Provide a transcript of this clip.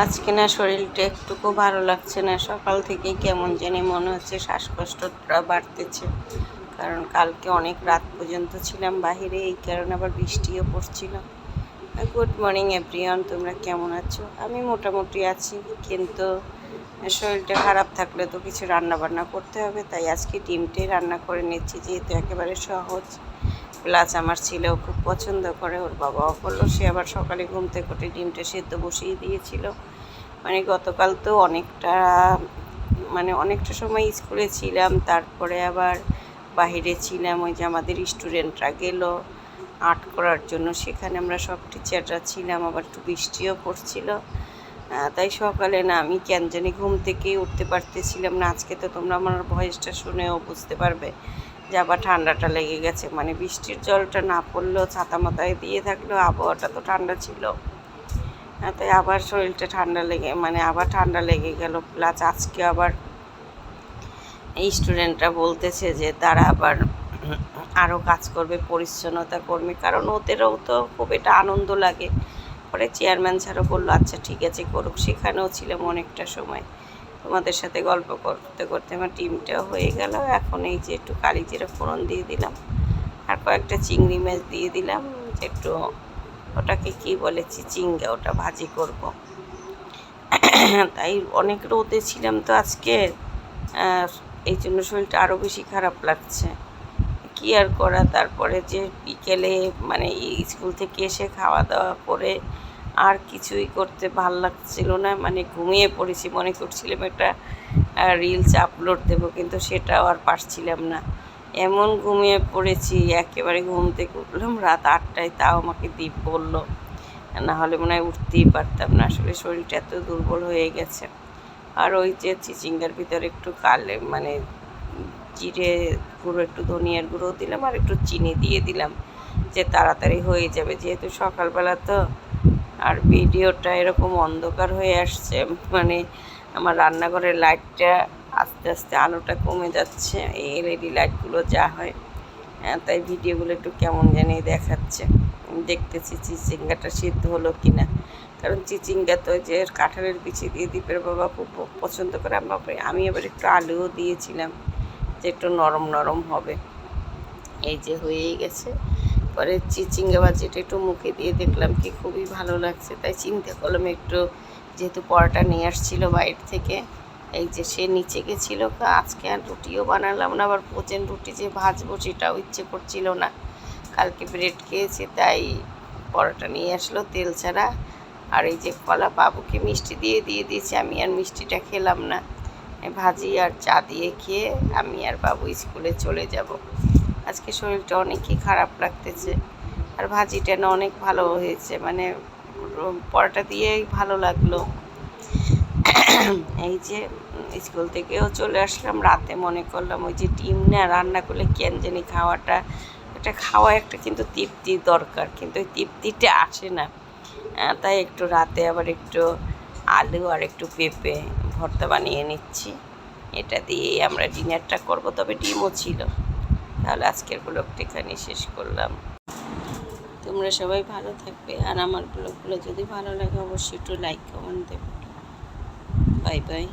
আজকে না শরীরটা একটুকু ভালো লাগছে না। সকাল থেকে কেমন জানি মনে হচ্ছে শ্বাসকষ্টটা বাড়তেছে। কারণ কালকে অনেক রাত পর্যন্ত ছিলাম বাইরে এই কারণে আবার বৃষ্টিও পড়ছিল। গুড মর্নিং এভরিওয়ান, তোমরা কেমন আছো? আমি মোটামুটি আছি, কিন্তু শরীরটা খারাপ থাকলে তো কিছু রান্না বান্না করতে হবে, তাই আজকে ডিমটাই রান্না করে নিচ্ছি, যেহেতু একেবারে সহজ। প্লাস আমার ছেলেও খুব পছন্দ করে, ওর বাবাও বলল সে আবার সকালে ঘুম থেকে উঠে ডিমটা সেদ্ধ বসিয়ে দিয়েছিল। মানে গতকাল তো অনেকটা মানে অনেকটা সময় স্কুলে ছিলাম, তারপরে আবার বাইরে ছিলাম, ওই যে আমাদের স্টুডেন্টরা গেল আর্ট করার জন্য। সেখানে আমরা সব টিচাররা ছিলাম, আবার একটু বৃষ্টিও পড়ছিল। তাই সকালে না আমি কেন জানি ঘুম থেকেই উঠতে পারতেছিলাম না। আজকে তো তোমরা আমার ভয়েসটা শুনেও বুঝতে পারবে যে আবার ঠান্ডাটা লেগে গেছে। মানে বৃষ্টির জলটা না পড়লেও ছাতা মাথায় দিয়ে থাকলেও আবহাওয়াটা তো ঠান্ডা ছিল। আহ, তাই আবার শরীরটা ঠান্ডা লেগে মানে আবার ঠান্ডা লেগে গেল। প্লাস আজকে আবার স্টুডেন্টরা বলতেছে যে তারা আবার আরও কাজ করবে পরিচ্ছন্নতা কর্মী। কারণ ওদেরও তো খুব এটা আনন্দ লাগে। পরে চেয়ারম্যান স্যারও বলল আচ্ছা ঠিক আছে, করুক। সেখানেও ছিলাম অনেকটা সময়। তোমাদের সাথে গল্প করতে করতে আমার টিমটাও হয়ে গেল। এখন এই যে একটু কালি জিরে ফোড়ন দিয়ে দিলাম আর কয়েকটা চিংড়ি মাছ দিয়ে দিলাম। যে একটু ওটাকে কি বলেছি চিচিঙ্গা ওটা ভাজি করব। তাই অনেক রোদে ছিলাম তো আজকে। এই জন্য শরীরটা আরও বেশি খারাপ লাগছে। কি আর করা? তারপরে যে বিকেলে মানে স্কুল থেকে এসে খাওয়া দাওয়া করে আর কিছুই করতে ভালো লাগছিল না। মানে ঘুমিয়ে পড়েছি, মনে করছিলাম একটা রিলস আপলোড দেবো, কিন্তু সেটাও আর পারছিলাম না। এমন ঘুমিয়ে পড়েছি, একেবারে ঘুম থেকে উঠলাম, রাত আটটায় তাও আমাকে দীপ বলল। না হলে মনে হয় উঠতেই পারতাম না, আসলে শরীরটা এত দুর্বল হয়ে গেছে। আর ওই যে চিচিঙ্গার ভিতরে একটু কালে মানে জিরে গুঁড়ো একটু ধনিয়ার গুঁড়ো দিলাম আর একটু চিনি দিয়ে দিলাম যে তাড়াতাড়ি হয়ে যাবে। যেহেতু সকালবেলা তো আর ভিডিওটা এরকম অন্ধকার হয়ে আসছে মানে আমার রান্নাঘরের লাইটটা আস্তে আস্তে আলোটা কমে যাচ্ছে এই এলইডি লাইটগুলো যা হয় হ্যাঁ, তাই ভিডিওগুলো একটু কেমন জানি দেখাচ্ছে। দেখতেছি চিচিঙ্গাটা সিদ্ধ হলো কি না কারণ চিচিঙ্গা তো যে কাঁঠালের বিচি দিয়ে দীপের বাবা খুব পছন্দ করে আমি আবার একটু আলুও দিয়েছিলাম। একটু নরম নরম হবে। এই যে হয়েই গেছে। পরে চিচিঙ্গা ভাজিটা একটু মুখে দিয়ে দেখলাম কি খুবই ভালো লাগছে। তাই চিন্তা করলাম একটু যেহেতু পরোটা নিয়ে আসছিল বাইরে থেকে, এই যে সে নিচে গেছিল আজকে আর রুটিও বানালাম না, আবার পোচেন রুটি যে ভাজবো সেটাও ইচ্ছে করছিল না। কালকে ব্রেড খেয়েছি, তাই পরোটা নিয়ে আসলো তেল ছাড়া। আর এই যে কলা বাবুকে মিষ্টি দিয়ে দিয়ে দিয়েছি, আমি আর মিষ্টিটা খেলাম না। ভাজি আর চা দিয়ে খেয়ে আমি আর বাবু স্কুলে চলে যাব। আজকে শরীরটা অনেকই খারাপ লাগতেছে আর ভাজিটা না অনেক ভালো হয়েছে মানে পরোটা দিয়েই ভালো লাগল। এই যে স্কুল থেকেও চলে আসলাম, রাতে মনে করলাম ওই যে ডিম না রান্না করলে কেন জানি খাওয়াটা এটা খাওয়া একটা কিন্তু তৃপ্তি দরকার, কিন্তু ওই তৃপ্তিটা আসে না। তাই একটু রাতে আবার একটু আলু আর একটু পেঁপে ভর্তা বানিয়ে নিচ্ছি। এটা দিয়ে আমরা ডিনারটা করব, তবে ডিমও ছিল। তাহলে আজকের ব্লগটা এখানেই শেষ করলাম। তোমরা সবাই ভালো থাকবে, আর আমার ব্লগগুলো যদি ভালো লাগে অবশ্যই একটু লাইক কমেন্ট দেবে। Bye bye